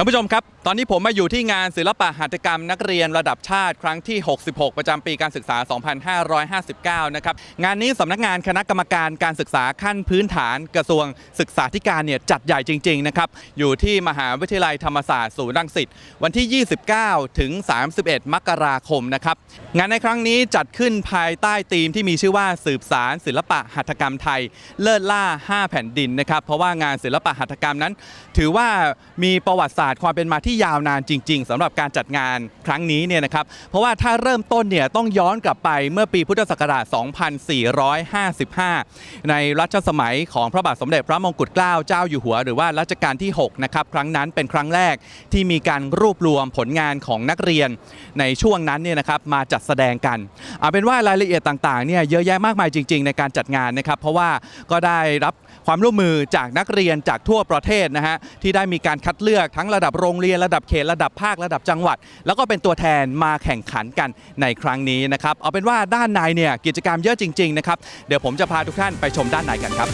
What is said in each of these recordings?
ท่านผู้ชมครับ ตอนนี้ผมมาอยู่ที่งานศิลปะหัตถกรรมนักเรียนระดับชาติ ครั้งที่ 66 ประจำปีการศึกษา 2559 นะครับ งานนี้สำนักงานคณะกรรมการการศึกษาขั้นพื้นฐานกระทรวงศึกษาธิการเนี่ยจัดใหญ่จริง ๆ นะครับ อยู่ที่มหาวิทยาลัยธรรมศาสตร์ศูนย์รังสิต วันที่ 29 ถึง 31 มกราคมนะครับ งานในครั้งนี้จัดขึ้นภายใต้ธีมที่มีชื่อว่าสืบสารศิลปะหัตถกรรมไทย เลิศล่า 5 แผ่นดินนะครับ เพราะว่างานศิลปะหัตถกรรมนั้น ถือว่ามีประวัติศาสตร์ความเป็นมาที่ยาวนานจริง ๆสำหรับการจัดงานครั้งนี้เนี่ยนะครับเพราะว่าถ้าเริ่มต้นเนี่ยต้องย้อนกลับไปเมื่อปีพุทธศักราช 2455 ในรัชสมัยของพระบาทสมเด็จพระมงกุฎเกล้าเจ้าอยู่หัว หรือว่ารัชกาลที่ 6 นะครับ ครั้งนั้นเป็นครั้งแรกที่มีการรวบรวมผลงานของนักเรียนในช่วงนั้นเนี่ยนะครับมาจัดแสดงกันเอาเป็นว่ารายละเอียดต่างๆเนี่ยเยอะแยะมากมายจริง ๆ ในการจัดงานนะครับ เพราะว่าก็ได้รับความร่วมมือจากนักเรียนจากทั่วประเทศนะฮะที่ได้มีการคัดเลือกทั้งระดับโรงเรียนระดับเขตระดับภาคระดับจังหวัด แล้วก็เป็นตัวแทนมาแข่งขันกันในครั้งนี้นะครับเอาเป็นว่าด้านในเนี่ยกิจกรรมเยอะจริงๆนะครับเดี๋ยวผมจะพาทุกท่านไปชมด้านในกันครับ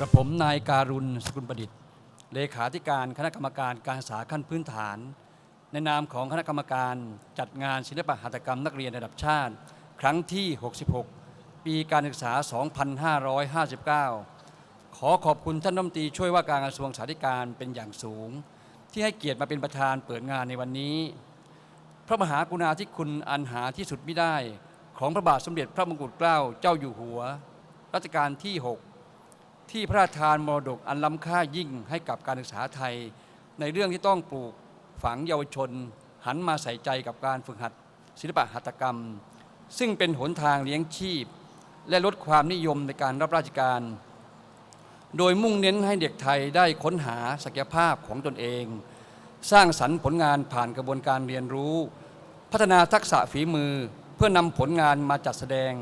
กระผมนายการุณสกุลประดิษฐ์ เลขาธิการคณะกรรมการการศึกษาขั้นพื้นฐาน ในนามของคณะกรรมการจัดงานศิลปะหัตถกรรมนักเรียนระดับชาติ ครั้งที่ 66 ปีการศึกษา 2559 ขอขอบคุณท่านรัฐมนตรีช่วยว่าการกระทรวงสาธารณการเป็นอย่างสูง ที่ให้เกียรติมาเป็นประธานเปิดงานในวันนี้ พระมหากรุณาธิคุณอันหาที่สุดไม่ได้ ของพระบาทสมเด็จพระมงกุฎเกล้าเจ้าอยู่หัว รัชกาลที่ 6 ที่พระราชทานมรดกอันล้ำค่ายิ่งให้กับการศึกษาไทย ในเรื่องที่ต้องปลูกฝังเยาวชน หันมาใส่ใจกับการฝึกหัดศิลปะหัตถกรรม ซึ่งเป็นหนทางเลี้ยงชีพ และลดความนิยมในการรับราชการ โดยมุ่งเน้นให้เด็กไทยได้ค้นหาศักยภาพของตนเอง สร้างสรรค์ผลงานผ่านกระบวนการเรียนรู้ พัฒนาทักษะฝีมือเพื่อนำผลงานมาจัดแสดง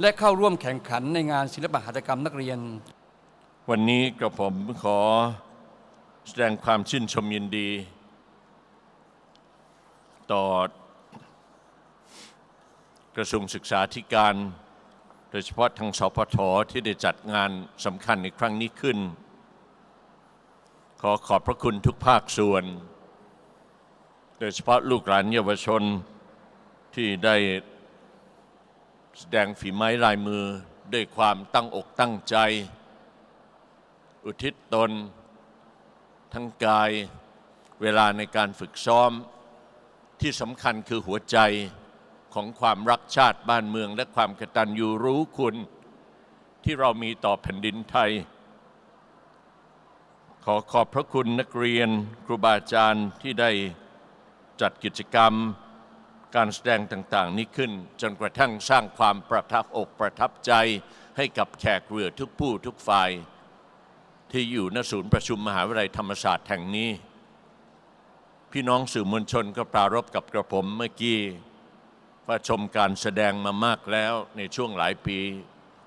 และเข้าร่วมแข่งขันในงานศิลปะหัตถกรรมนักเรียน วันนี้กระผมขอแสดงความชื่นชมยินดี ต่อกระทรวงศึกษาธิการ โดยเฉพาะทางสพทที่ได้จัดงานสำคัญในครั้งนี้ขึ้น ขอขอบพระคุณทุกภาคส่วน โดยเฉพาะลูกหลานเยาวชนที่ได้แสดงฝีไม้ลายมือด้วยความตั้งอกตั้งใจ อุทิศตน ทั้งกายเวลาในการฝึกซ้อมที่สำคัญคือหัวใจของความรักชาติบ้านเมือง และความกตัญญูรู้คุณ ที่เรามีต่อแผ่นดินไทย ขอขอบพระคุณนักเรียนครูบาอาจารย์ที่ได้จัดกิจกรรมการแสดงต่างๆ นี้ขึ้น จนกระทั่งสร้างความประทับอกประทับใจให้กับแขกเรือทุกผู้ทุกฝ่าย ที่อยู่ณศูนย์ประชุมมหาวิทยาลัยธรรมศาสตร์แห่งนี้ พี่น้องสื่อมวลชนก็ปรารบกับกระผมเมื่อกี้ว่าชมการแสดงมามากแล้วในช่วงหลายปี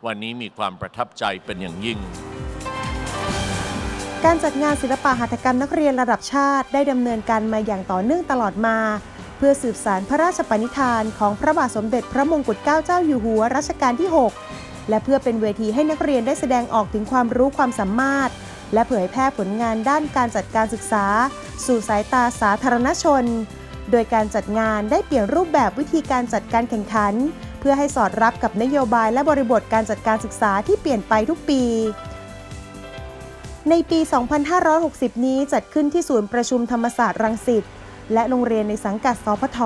วันนี้มีความประทับใจเป็นอย่างยิ่ง การจัดงานศิลปะหัตถกรรมนักเรียนระดับชาติได้ดำเนินการมาอย่างต่อเนื่องตลอดมา เพื่อสืบสารพระราชปณิธานของพระบาทสมเด็จพระมงกุฎเกล้าเจ้าอยู่หัวรัชกาลที่ 6 และเพื่อเป็นเวทีให้นักเรียนได้แสดงออกถึงความรู้ความสามารถ และเผยแพร่ผลงานด้านการจัดการศึกษา สู่สายตาสาธารณชน โดยการจัดงานได้เปลี่ยนรูปแบบวิธีการจัดการแข่งขัน เพื่อให้สอดรับกับนโยบายและบริบทการจัดการศึกษาที่เปลี่ยนไปทุกปีในปี 2560 นี้จัดขึ้นที่ศูนย์ประชุมธรรมศาสตร์รังสิต และโรงเรียนในสังกัดสพท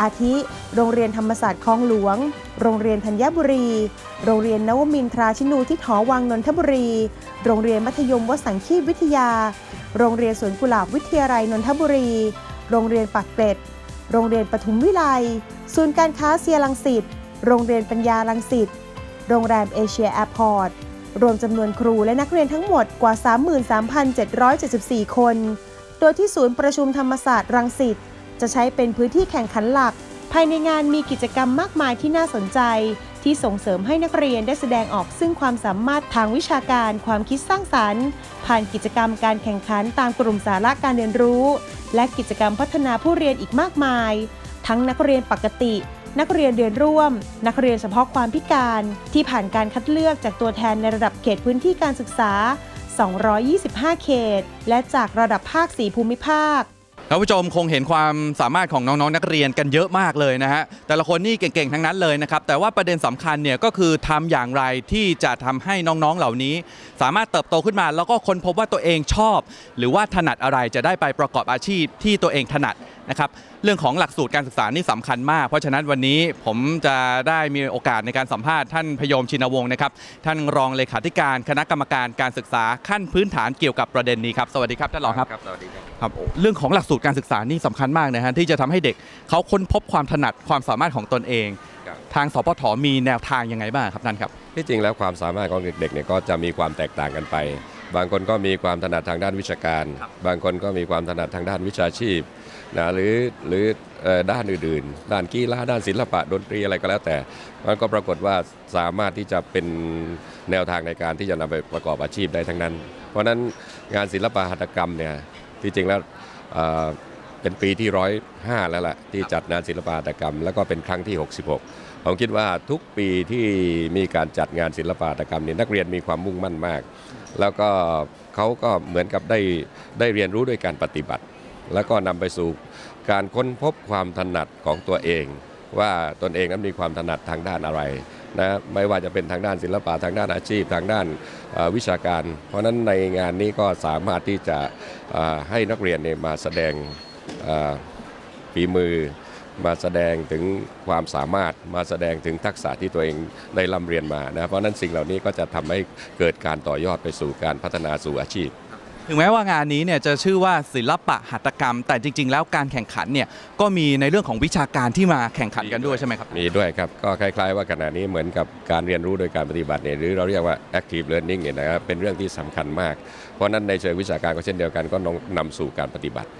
อาทิ โรงเรียนธรรมศาสตร์คลองหลวง โรงเรียนธัญบุรี โรงเรียนนวมินทราชินูที่หอวังนนทบุรี โรงเรียนมัธยมวสังคีวิทยา โรงเรียนสวนกุหลาบวิทยาลัยนนทบุรี โรงเรียนปักเกร็ด โรงเรียนปทุมวิไลศูนย์การค้าเซียรังสิต โรงเรียนปัญญารังสิต โรงแรมเอเชียแอร์พอร์ต รวมจำนวนครูและนักเรียนทั้งหมดกว่า 33,774 คน โดยที่ศูนย์ประชุมธรรมศาสตร์รังสิต จะใช้เป็นพื้นที่แข่งขันหลัก ภายในงานมีกิจกรรมมากมายที่น่าสนใจ ที่ส่งเสริมให้นักเรียนได้แสดงออกซึ่งความสามารถทางวิชาการ ความคิดสร้างสรรค์ ผ่านกิจกรรมการแข่งขันตามกลุ่มสาระการเรียนรู้ และกิจกรรมพัฒนาผู้เรียนอีกมากมาย ทั้งนักเรียนปกติ นักเรียนเรียนร่วม นักเรียนเฉพาะความพิการ ที่ผ่านการคัดเลือกจากตัวแทนในระดับเขตพื้นที่การศึกษา 225 เขต และจากระดับภาค 4 ภูมิภาค ท่านผู้ชมคงเห็นความสามารถของน้องๆนักเรียนกันเยอะมากเลยนะฮะแต่ละคนนี่เก่งๆทั้งนั้นเลยนะครับแต่ว่าประเด็นสำคัญเนี่ยก็คือทำอย่างไรที่จะทำให้น้องๆเหล่านี้ สามารถเติบโตขึ้นมาแล้วก็ค้นพบว่าตัวเองชอบ หรือว่าถนัดอะไรจะได้ไปประกอบอาชีพที่ตัวเองถนัดนะครับ เรื่องของหลักสูตรการศึกษานี่สำคัญมาก เพราะฉะนั้นวันนี้ผมจะได้มีโอกาสในการสัมภาษณ์ท่านพยมชินวงศ์นะครับท่านรองเลขาธิการคณะกรรมการการศึกษาขั้นพื้นฐานเกี่ยวกับประเด็นนี้ครับสวัสดีครับท่านรองครับครับสวัสดีครับครับเรื่องของหลักสูตรการศึกษานี่สำคัญมากนะฮะที่จะทำให้เด็กเขาค้นพบความถนัดความสามารถของตนเองครับทางสปทมีแนวทางยังไงบ้างครับท่านครับที่จริงแล้วความสามารถของเด็กๆเนี่ยก็จะมีความแตกต่างกันไป บางคนก็มีความถนัดทางด้านวิชาการ บางคนก็มีความถนัดทางด้านวิชาชีพนะหรือหรือเอ่อด้านอื่นๆ ด้านกีฬาด้านศิลปะดนตรีอะไรก็แล้วแต่ มันก็ปรากฏว่าสามารถที่จะเป็นแนวทางในการที่จะนำไปประกอบอาชีพได้ทั้งนั้น เพราะฉะนั้นงานศิลปะหัตถกรรมเนี่ยที่จริงแล้ว เป็นปีที่ร้อยห้าแล้วล่ะที่จัดงานศิลปะหัตกรรม แล้วก็เป็นครั้งที่ 66 ผมคิดว่าทุกปีที่มีการจัดงานศิลปะหัตกรรมนี่นักเรียนมีความมุ่งมั่นมาก แล้วก็เขาก็เหมือนกับได้ได้เรียนรู้ด้วยการปฏิบัติ แล้วก็นำไปสู่การค้นพบความถนัดของตัวเอง ว่าตนเองนั้นมีความถนัดทางด้านอะไรนะไม่ว่าจะเป็นทางด้านศิลปะทางด้านอาชีพทางด้านวิชาการ เพราะฉะนั้นในงานนี้ก็สามารถที่จะให้นักเรียนมาแสดง ฝีมือมาแสดงถึงความสามารถมาแสดงถึงทักษะที่ตัวเองได้ร่ำเรียนมานะเพราะฉะนั้นสิ่งเหล่านี้ก็จะทำให้เกิดการต่อยอดไปสู่การพัฒนาสู่อาชีพ ถึงแม้ว่างานนี้เนี่ยจะชื่อว่าศิลปะหัตถกรรม แต่จริง ๆ แล้วการแข่งขันเนี่ยก็มีในเรื่องของวิชาการที่มาแข่งขันกันด้วยใช่ไหมครับ มีด้วยครับ ก็คล้าย ๆ ว่าขณะนี้เหมือนกับการเรียนรู้โดยการปฏิบัติเนี่ยหรือเราเรียกว่า active learning เนี่ยนะครับเป็นเรื่องที่สำคัญมาก เพราะนั้นในเชิงวิชาการก็เช่นเดียวกันก็นำนำสู่การปฏิบัติ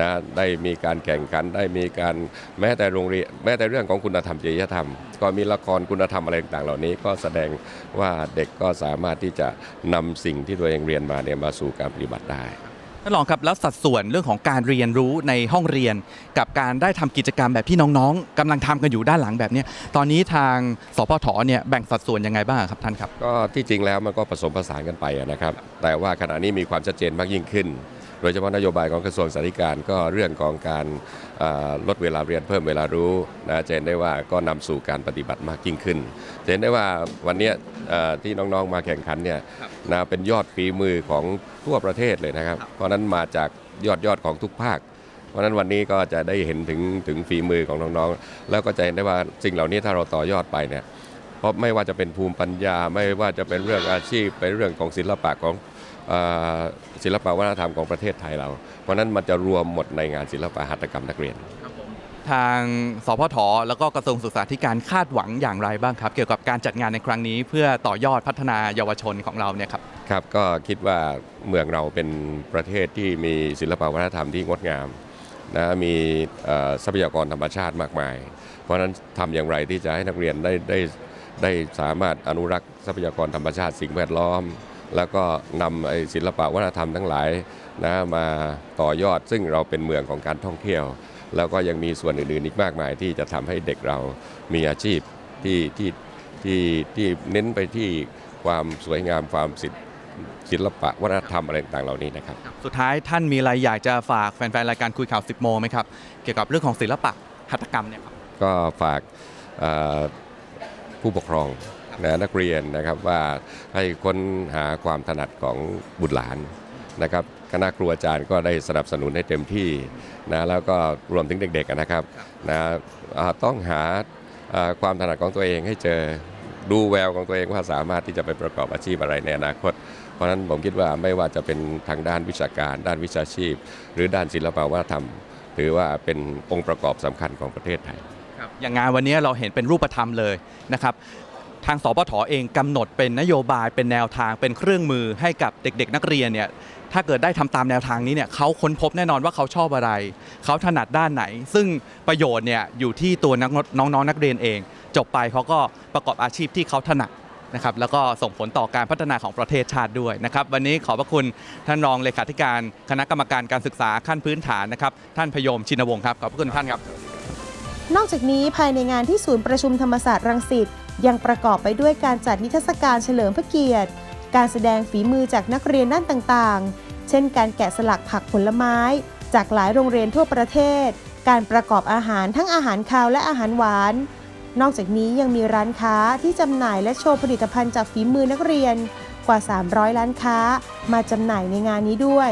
นะได้มีการแข่งขันได้มีการแม้แต่โรงเรียนแม้แต่เรื่องของคุณธรรมจริยธรรม ก็มีละครคุณธรรมอะไรต่างๆ เหล่านี้ก็แสดงว่าเด็กก็สามารถที่จะนำสิ่งที่ตัวเองเรียนมาเนี่ยมาสู่การปฏิบัติได้ท่านรองครับแล้วสัดส่วนเรื่องของการเรียนรู้ในห้องเรียน กับการได้ทำกิจกรรมแบบที่น้องๆกำลังทำกันอยู่ด้านหลังแบบเนี้ยตอนนี้ทางสพทเนี่ยแบ่งสัดส่วนยังไงบ้างครับท่านครับก็ที่จริงแล้วมันก็ผสมผสานกันไปอะนะครับ แต่ว่าขณะนี้มีความชัดเจนมากยิ่งขึ้น โดยเฉพาะนโยบายของกระทรวงสาธารณสุขก็เรื่องของการเอ่อลดเวลาเรียนเพิ่มเวลารู้นะจะเห็นได้ว่าก็นำสู่การปฏิบัติมากยิ่งขึ้นจะเห็นได้ว่าวันเนี้ยเอ่อที่น้องๆมาแข่งขันเนี่ยนะเป็นยอดฝีมือของทั่วประเทศเลยนะครับ เพราะฉะนั้นมาจากยอดยอดของทุกภาค เพราะฉะนั้นวันนี้ก็จะได้เห็นถึงถึงฝีมือของน้องๆ แล้วก็จะเห็นได้ว่าสิ่งเหล่านี้ถ้าเราต่อยอดไปเนี่ยเพราะไม่ว่าจะเป็นภูมิปัญญา ไม่ว่าจะเป็นเรื่องอาชีพเป็นเรื่องของศิลปะของเอ่อ ศิลปะวัฒนธรรมของประเทศไทยเรา เพราะฉะนั้นมันจะรวมหมดในงานศิลปะหัตถกรรมนักเรียน ทางสพทแล้วก็กระทรวงศึกษาธิการคาดหวังอย่างไรบ้างครับ เกี่ยวกับการจัดงานในครั้งนี้ เพื่อต่อยอดพัฒนาเยาวชนของเราเนี่ยครับครับก็คิดว่าเมืองเราเป็นประเทศที่มีศิลปวัฒนธรรมที่งดงามนะมีเอ่อทรัพยากรธรรมชาติมากมาย เพราะฉะนั้นทำอย่างไรที่จะให้นักเรียนได้ได้ได้สามารถอนุรักษ์ทรัพยากรธรรมชาติสิ่งแวดล้อม แล้วก็นำไอ้ศิลปะวัฒนธรรมทั้งหลายนะมาต่อยอดซึ่งเราเป็นเมืองของการท่องเที่ยว แล้วก็ยังมีส่วนอื่นๆอีกมากมาย ที่จะทำให้เด็กเรามีอาชีพที่ที่ที่ที่เน้นไปที่ความสวยงามความศิลปศิลปะวัฒนธรรมอะไรต่างๆเหล่านี้นะครับ สุดท้ายท่านมีอะไรอยากจะฝากแฟนๆรายการคุยข่าว 10 โมงไหมครับ เกี่ยวกับเรื่องของศิลปะหัตถกรรมเนี่ยครับ ก็ฝากเอ่อผู้ปกครอง นะนักเรียนนะครับว่าให้ค้นหาความถนัดของบุตรหลานนะครับคณะครูอาจารย์ก็ได้สนับสนุนให้เต็มที่นะแล้วก็รวมถึงเด็กๆนะครับนะต้องหาความถนัดของตัวเองให้เจอดูแววของตัวเองว่าสามารถที่จะไปประกอบอาชีพอะไรในอนาคต เพราะฉะนั้นผมคิดว่าไม่ว่าจะเป็นทางด้านวิชาการ ด้านวิชาชีพ หรือด้านศิลปวัฒนธรรม ถือว่าเป็นองค์ประกอบสำคัญของประเทศไทยอย่างงานวันนี้เราเห็นเป็นรูปธรรมเลยนะครับ ทางสปทเองกำหนดเป็นนโยบายเป็นแนวทางเป็นเครื่องมือให้กับเด็ก ๆ นักเรียนเนี่ยถ้าเกิดได้ทำตามแนวทางนี้เนี่ยเขาค้นพบแน่นอนว่าเขาชอบอะไร เขาถนัดด้านไหน ซึ่งประโยชน์เนี่ยอยู่ที่ตัวนักน้องๆนักเรียนเอง จบไปเขาก็ประกอบอาชีพที่เขาถนัดนะครับแล้วก็ส่งผลต่อการพัฒนาของประเทศชาติด้วยนะครับวันนี้ขอบพระคุณท่านรองเลขาธิการคณะกรรมการการศึกษาขั้นพื้นฐานนะครับท่านพยมชินวงศ์ครับขอบพระคุณท่านครับ นอกจากนี้ภายในงานที่ศูนย์ประชุมธรรมศาสตร์รังสิต ยังประกอบไปด้วยการจัดนิทรรศการเฉลิมพระเกียรติ การแสดงฝีมือจากนักเรียนด้านต่างๆ เช่น การแกะสลักผักผลไม้ จากหลายโรงเรียนทั่วประเทศ การประกอบอาหารทั้งอาหารคาวและอาหารหวาน นอกจากนี้ยังมีร้านค้าที่จำหน่ายและโชว์ผลิตภัณฑ์จากฝีมือนักเรียนกว่า 300 ร้านค้า มาจำหน่ายในงานนี้ด้วย